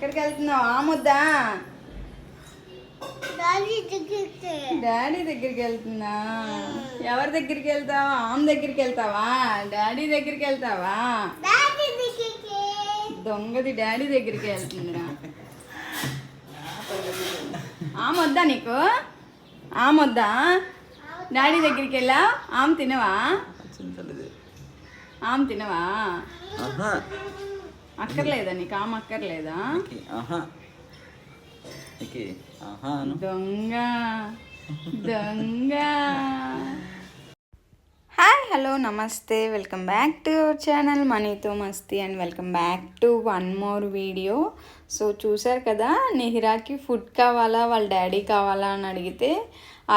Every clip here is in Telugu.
ఎక్కడికి వెళ్తున్నావు? ఆముద్దా? డాడీ దగ్గరికి. డాడీ దగ్గరికి వెళ్తున్నా. ఎవరి దగ్గరికి వెళ్తావా? ఆమె దగ్గరికి వెళ్తావా? డాడీ దగ్గరికి వెళ్తావా? దొంగది డాడీ దగ్గరికి వెళ్తుందిరా. ఆమె వద్దా నీకు? ఆమె వద్దా డాడీ దగ్గరికి వెళ్ళా? ఆమె తినవా? ఆమె తినవా? ఆహా. అక్కర్లేదా నీకు? ఆమె అక్కర్లేదా? దొంగ. దొంగ. హలో నమస్తే. Welcome back to our channel. మనీతో మస్తీ and welcome back to one more video. So చూసారు కదా నెహ్రాకి ఫుడ్ కావాలా వాళ్ళ డాడీ కావాలా అని అడిగితే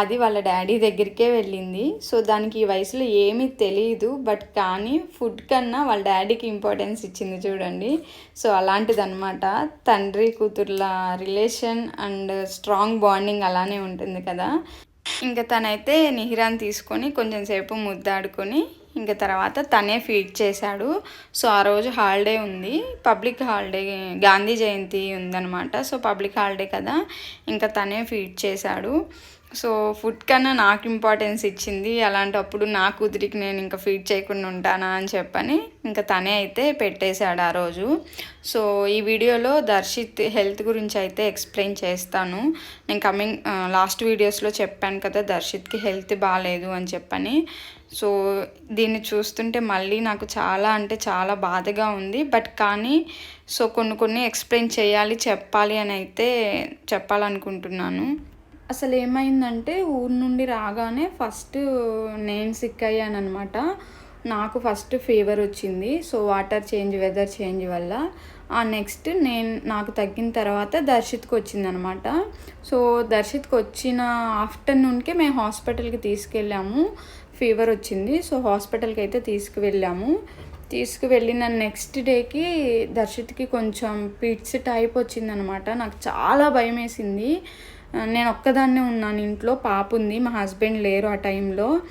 అది వాళ్ళ డాడీ దగ్గరికే వెళ్ళింది. సో దానికి ఈ వయసులో ఏమీ తెలియదు బట్ కానీ ఫుడ్ కన్నా వాళ్ళ డాడీకి ఇంపార్టెన్స్ ఇచ్చింది చూడండి. సో అలాంటిదన్నమాట. తండ్రి కూతుర్ల రిలేషన్ అండ్ స్ట్రాంగ్ బాండింగ్ అలానే ఉంటుంది కదా. ఇంకా తనైతే నిహిరాన్ తీసుకొని కొంచెం సేపు ముద్దాడుకొని ఇంకా తర్వాత తనే ఫీడ్ చేశాడు. సో ఆ రోజు హాలిడే ఉంది. పబ్లిక్ హాలిడే గాంధీ జయంతి ఉందనమాట సో పబ్లిక్ హాలిడే కదా. ఇంకా తనే ఫీడ్ చేశాడు. సో ఫుడ్ కన్నా నాకు ఇంపార్టెన్స్ ఇచ్చింది. అలాంటప్పుడు నా కూతురికి నేను ఇంకా ఫీడ్ చేయకుండా ఉంటానా అని చెప్పని ఇంకా తనే అయితే పెట్టేశాడు ఆ రోజు. సో ఈ వీడియోలో దర్శిత్ హెల్త్ గురించి అయితే ఎక్స్ప్లెయిన్ చేస్తాను. నేను కమింగ్ లాస్ట్ వీడియోస్లో చెప్పాను కదా దర్శిత్కి హెల్త్ బాగాలేదు అని చెప్పని. సో దీన్ని చూస్తుంటే మళ్ళీ నాకు చాలా అంటే చాలా బాధగా ఉంది. బట్ కానీ సో కొన్ని కొన్ని ఎక్స్ప్లెయిన్ చేయాలి చెప్పాలి అని అయితే చెప్పాలనుకుంటున్నాను. అసలు ఏమైందంటే ఊరు నుండి రాగానే ఫస్ట్ నేను సిక్ అయ్యాను అనమాట నాకు ఫస్ట్ ఫీవర్ వచ్చింది. So water change weather change వల్ల. ఆ నెక్స్ట్ నేను నాకు తగ్గిన తర్వాత దర్శిత్కి వచ్చిందనమాట సో దర్శిత్కి వచ్చిన ఆఫ్టర్నూన్కే మేము హాస్పిటల్కి తీసుకెళ్ళాము. ఫీవర్ వచ్చింది. సో హాస్పిటల్కి అయితే తీసుకువెళ్ళాము. తీసుకువెళ్ళిన నెక్స్ట్ డేకి దర్శిత్కి కొంచెం పిట్స్ టైప్ వచ్చిందనమాట నాకు చాలా భయం వేసింది నేను ఒక్కదాన్నే ఉన్నాను ఇంట్లో. పాప ఉంది మా హస్బెండ్ లేరు ఆ టైంలో.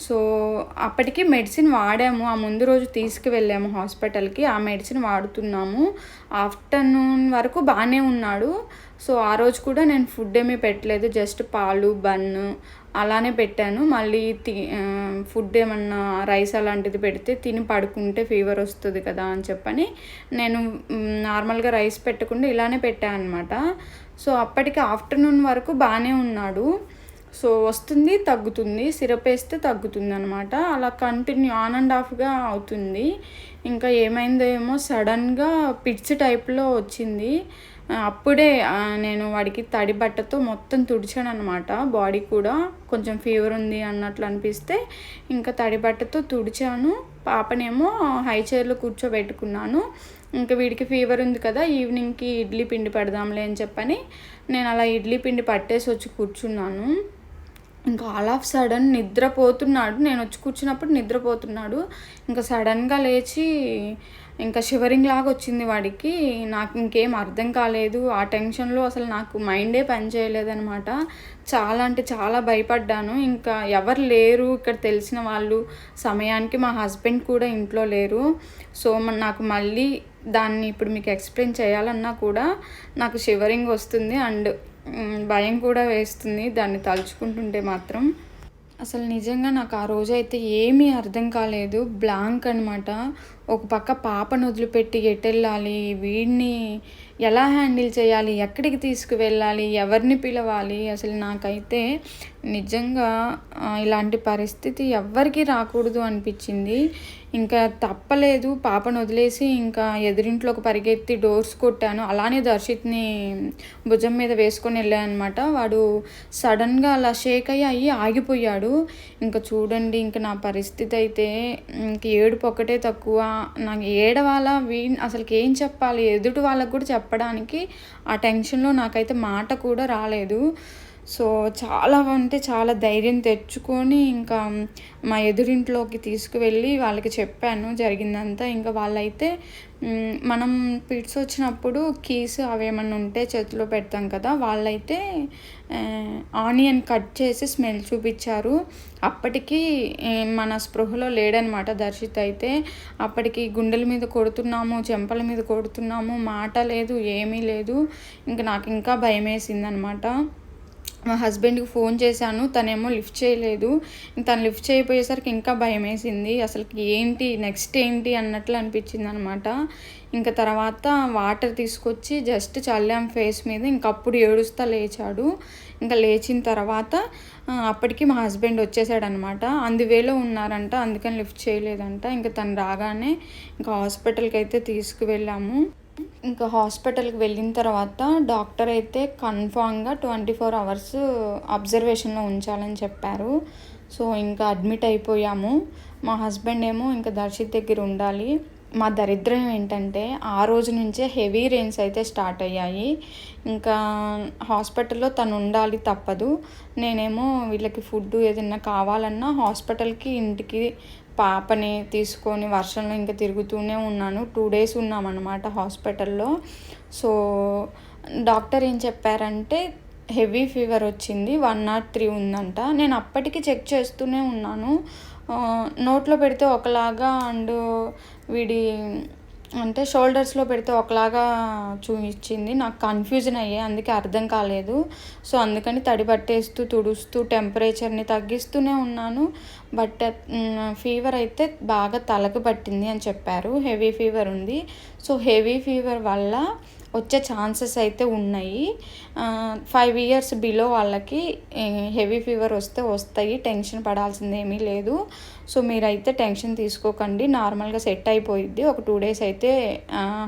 సో అప్పటికి మెడిసిన్ వాడాము. ఆ ముందు రోజు తీసుకువెళ్ళాము హాస్పిటల్కి. ఆ మెడిసిన్ వాడుతున్నాము. ఆఫ్టర్నూన్ వరకు బాగానే ఉన్నాడు. సో ఆ రోజు కూడా నేను ఫుడ్ ఏమీ పెట్టలేదు. జస్ట్ పాలు బన్ను అలానే పెట్టాను. మళ్ళీ తి ఫుడ్ ఏమన్నా రైస్ అలాంటిది పెడితే తిని పడుకుంటే ఫీవర్ వస్తుంది కదా అని చెప్పని నేను నార్మల్గా రైస్ పెట్టకుండా ఇలానే పెట్టాను అనమాట సో అప్పటికి ఆఫ్టర్నూన్ వరకు బాగానే ఉన్నాడు. సో వస్తుంది తగ్గుతుంది సిరప్ వేస్తే తగ్గుతుంది అనమాట అలా కంటిన్యూ ఆన్ అండ్ ఆఫ్గా అవుతుంది. ఇంకా ఏమైందో ఏమో సడన్గా పిట్స్ టైప్లో వచ్చింది. అప్పుడే నేను వాడికి తడి బట్టతో మొత్తం తుడిచాను అనమాట బాడీ కూడా. కొంచెం ఫీవర్ ఉంది అన్నట్లు అనిపిస్తే ఇంకా తడి బట్టతో తుడిచాను. పాపనేమో హై చైర్లో కూర్చోబెట్టుకున్నాను. ఇంకా వీడికి ఫీవర్ ఉంది కదా ఈవినింగ్కి ఇడ్లీ పిండి పెడదాంలే అని చెప్పని నేను అలా ఇడ్లీ పిండి పట్టేసి వచ్చి కూర్చున్నాను. ఇంకా ఆల్ ఆఫ్ సడన్ నిద్రపోతున్నాడు. నేను వచ్చి కూర్చున్నప్పుడు నిద్రపోతున్నాడు. ఇంకా సడన్గా లేచి ఇంకా షివరింగ్ లాగా వచ్చింది వాడికి. నాకు ఇంకేం అర్థం కాలేదు. ఆ టెన్షన్లో అసలు నాకు మైండే పనిచేయలేదనమాట చాలా అంటే చాలా భయపడ్డాను. ఇంకా ఎవరు లేరు. ఇక్కడ తెలిసిన వాళ్ళు సమయానికి మా హస్బెండ్ కూడా ఇంట్లో లేరు. సో నాకు మళ్ళీ దాన్ని ఇప్పుడు మీకు ఎక్స్ప్లెయిన్ చేయాలన్నా కూడా నాకు షివరింగ్ వస్తుంది అండ్ భయం కూడా వేస్తుంది దాన్ని తలుచుకుంటుంటే మాత్రం. అసలు నిజంగా నాకు ఆ రోజు అయితే ఏమీ అర్థం కాలేదు. బ్లాంక్ అనమాట ఒక పక్క పాపను వదిలిపెట్టి ఎటెళ్ళాలి? వీడిని ఎలా హ్యాండిల్ చేయాలి? ఎక్కడికి తీసుకువెళ్ళాలి? ఎవరిని పిలవాలి? అసలు నాకైతే నిజంగా ఇలాంటి పరిస్థితి ఎవ్వరికీ రాకూడదు అనిపించింది. ఇంకా తప్పలేదు. పాపను వదిలేసి ఇంకా ఎదురింట్లోకి పరిగెత్తి డోర్స్ కొట్టాను. అలానే దర్శిత్ని భుజం మీద వేసుకొని వెళ్ళాను అనమాట వాడు సడన్గా అలా షేక్ అయ్యి అయ్యి ఆగిపోయాడు. ఇంకా చూడండి ఇంకా నా పరిస్థితి అయితే ఇంక ఏడుపు ఒకటే తక్కువ. నాకు ఏడవాలా వీ అసలుకి ఏం చెప్పాలి? ఎదుటి వాళ్ళకు కూడా చెప్పడానికి ఆ టెన్షన్లో నాకైతే మాట కూడా రాలేదు. సో చాలా అంటే చాలా ధైర్యం తెచ్చుకొని ఇంకా మా ఎదురింట్లోకి తీసుకువెళ్ళి వాళ్ళకి చెప్పాను జరిగిందంతా. ఇంకా వాళ్ళైతే మనం పిట్స్ వచ్చినప్పుడు కీస్ అవి ఏమన్నా ఉంటే చేతిలో పెడతాం కదా. వాళ్ళైతే ఆనియన్ కట్ చేసి స్మెల్ చూపించారు. అప్పటికి మన స్పృహలో లేడనమాట దర్శిత్ అయితే. అప్పటికి గుండెల మీద కొడుతున్నాము చెంపల మీద కొడుతున్నాము మాట లేదు ఏమీ లేదు. ఇంకా నాకు ఇంకా భయం వేసిందనమాట మా హస్బెండ్కి ఫోన్ చేశాను తనేమో లిఫ్ట్ చేయలేదు. తను లిఫ్ట్ చేయపోయేసరికి ఇంకా భయం వేసింది అసలుకి ఏంటి నెక్స్ట్ ఏంటి అన్నట్లు అనిపించింది అనమాట ఇంకా తర్వాత వాటర్ తీసుకొచ్చి జస్ట్ చల్లాం ఫేస్ మీద ఇంకప్పుడు ఏడుస్తా లేచాడు. ఇంకా లేచిన తర్వాత అప్పటికి మా హస్బెండ్ వచ్చేసాడనమాట. అందువేలో ఉన్నారంట అందుకని లిఫ్ట్ చేయలేదంట. ఇంకా తను రాగానే ఇంకా హాస్పిటల్కి అయితే తీసుకువెళ్ళాము. ఇంకా హాస్పిటల్కి వెళ్ళిన తర్వాత డాక్టర్ అయితే కన్ఫామ్గా ట్వంటీ ఫోర్ అవర్స్ అబ్జర్వేషన్లో ఉంచాలని చెప్పారు. సో ఇంకా అడ్మిట్ అయిపోయాము. మా హస్బెండ్ ఏమో ఇంకా దర్శిత్ దగ్గర ఉండాలి. మా దరిద్రం ఏంటంటే ఆ రోజు నుంచే హెవీ రెయిన్స్ అయితే స్టార్ట్ అయ్యాయి. ఇంకా హాస్పిటల్లో తను ఉండాలి తప్పదు. నేనేమో వీళ్ళకి ఫుడ్ ఏదైనా కావాలన్నా హాస్పిటల్కి ఇంటికి పాపని తీసుకొని వర్షంలో ఇంకా తిరుగుతూనే ఉన్నాను. టూ డేస్ ఉన్నామన్నమాట హాస్పిటల్లో. సో డాక్టర్ ఏం చెప్పారంటే హెవీ ఫీవర్ వచ్చింది వన్ నాట్ త్రీ ఉందంట. నేను అప్పటికి చెక్ చేస్తూనే ఉన్నాను. నోట్లో పెడితే ఒకలాగా అండ్ వీడి అంటే షోల్డర్స్లో పెడితే ఒకలాగా చూపించింది. నాకు కన్ఫ్యూజన్ అయ్యే అందుకే అర్థం కాలేదు. సో అందుకని తడి పట్టేస్తూ తుడుస్తూ టెంపరేచర్ని తగ్గిస్తూనే ఉన్నాను. బట్ ఫీవర్ అయితే బాగా తలకు పట్టింది అని చెప్పారు. హెవీ ఫీవర్ ఉంది. సో హెవీ ఫీవర్ వల్ల వచ్చే ఛాన్సెస్ అయితే ఉన్నాయి. ఫైవ్ ఇయర్స్ బిలో వాళ్ళకి హెవీ ఫీవర్ వస్తే వస్తాయి. టెన్షన్ పడాల్సింది ఏమీ లేదు. సో మీరైతే టెన్షన్ తీసుకోకండి. నార్మల్గా సెట్ అయిపోయిద్ది. ఒక టూ డేస్ అయితే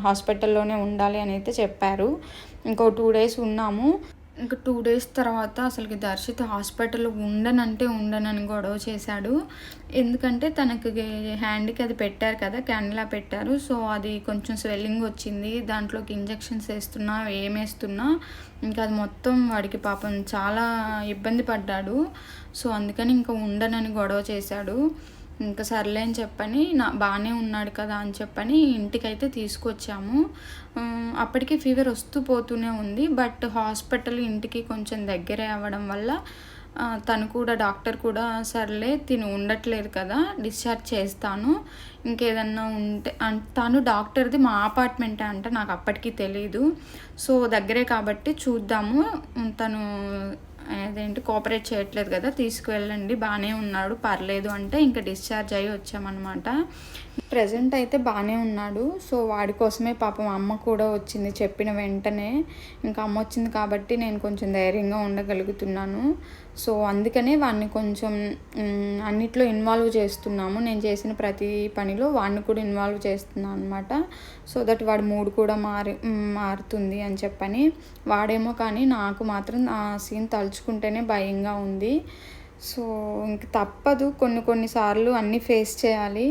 హాస్పిటల్లోనే ఉండాలి అని అయితే చెప్పారు. ఇంకో టూ డేస్ ఉన్నాము. ఇంకా టూ డేస్ తర్వాత అసలుకి దర్శిత్ హాస్పిటల్లో ఉండనంటే ఉండనని గొడవ చేశాడు. ఎందుకంటే తనకి హ్యాండ్కి అది పెట్టారు కదా క్యాండిలా పెట్టారు. సో అది కొంచెం స్వెల్లింగ్ వచ్చింది. దాంట్లోకి ఇంజెక్షన్స్ వేస్తున్నా ఏమేస్తున్నా ఇంకా అది మొత్తం వాడికి పాపం చాలా ఇబ్బంది పడ్డాడు. సో అందుకని ఇంకా ఉండనని గొడవ చేశాడు. ఇంకా సర్లే అని చెప్పని నా బాగానే ఉన్నాడు కదా అని చెప్పని ఇంటికైతే తీసుకొచ్చాము. అప్పటికి ఫీవర్ వస్తూ పోతూనే ఉంది. బట్ హాస్పిటల్ ఇంటికి కొంచెం దగ్గరే అవ్వడం వల్ల తను కూడా డాక్టర్ కూడా సర్లే తిను ఉండట్లేదు కదా డిశ్చార్జ్ చేస్తాను. ఇంకేదన్నా ఉంటే అన్- తను డాక్టర్ది మా అపార్ట్మెంటే అంట నాకు అప్పటికి తెలీదు. సో దగ్గరే కాబట్టి చూద్దాము. తను అదేంటి కోఆపరేట్ చేయట్లేదు కదా తీసుకువెళ్ళండి బాగానే ఉన్నాడు పర్లేదు అంటే ఇంకా డిశ్చార్జ్ అయ్యి వచ్చామన్నమాట. ప్రజెంట్ అయితే బాగానే ఉన్నాడు సో వాడి కోసమే పాపం అమ్మ కూడా వచ్చింది చెప్పిన వెంటనే. ఇంకా అమ్మ వచ్చింది కాబట్టి నేను కొంచెం ధైర్యంగా ఉండగలుగుతున్నాను. సో అందుకనే వాడిని కొంచెం అన్నిట్లో ఇన్వాల్వ్ చేస్తున్నాము. నేను చేసిన ప్రతి పనిలో వాడిని కూడా ఇన్వాల్వ్ చేస్తున్నాను అనమాట సో దట్ వాడి మూడ్ కూడా మారి మారుతుంది అని చెప్పని. వాడేమో కానీ నాకు మాత్రం ఆ సీన్ తలుచుకుంటేనే భయంగా ఉంది. సో ఇంక తప్పదు. కొన్ని కొన్నిసార్లు అన్నీ ఫేస్ చేయాలి.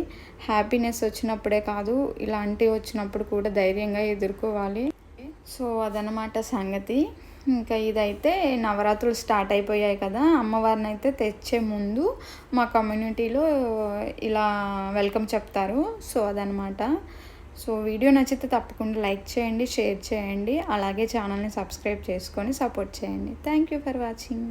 హ్యాపీనెస్ వచ్చినప్పుడే కాదు ఇలాంటివి వచ్చినప్పుడు కూడా ధైర్యంగా ఎదుర్కోవాలి. సో అదనమాట సంగతి. ఇంకా ఇదైతే నవరాత్రులు స్టార్ట్ అయిపోయాయి కదా అమ్మవారిని అయితే తెచ్చే ముందు మా కమ్యూనిటీలో ఇలా వెల్కమ్ చెప్తారు. సో అదనమాట సో వీడియో నచ్చితే తప్పకుండా లైక్ చేయండి షేర్ చేయండి. అలాగే ఛానల్ని సబ్స్క్రైబ్ చేసుకొని సపోర్ట్ చేయండి. Thank you for watching